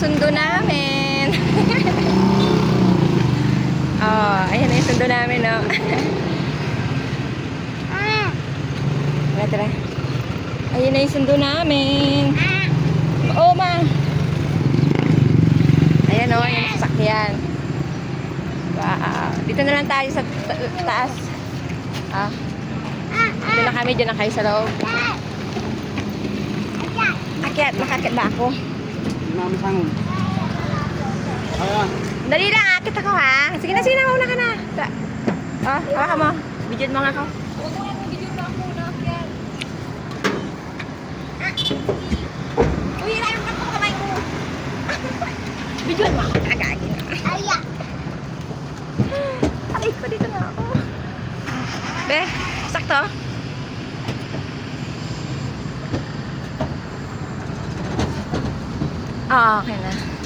sundo namin. oh, ayan na yung sundo namin, no? Tara, tara. Ayun na yung sundo namin. Oo, ma. Ayan, oh, yung sasakyan. Wow. Dito na lang tayo sa ta- taas. Ah. Dito na kami, dyan na kayo sa loob. Akyat, makakyat ba ako? Hindi namin sangon. Ayan. Dali lang, akit ako ha. Sige na, sige na, mauna ka na. Ta oh, hawakan mo. Video mo nga ako. Uy, ilalim ka po kamay ko. Video mo ako, kagagi na. Aya. Aray ko, dito na ako. Be, sakto? Ah, okay na.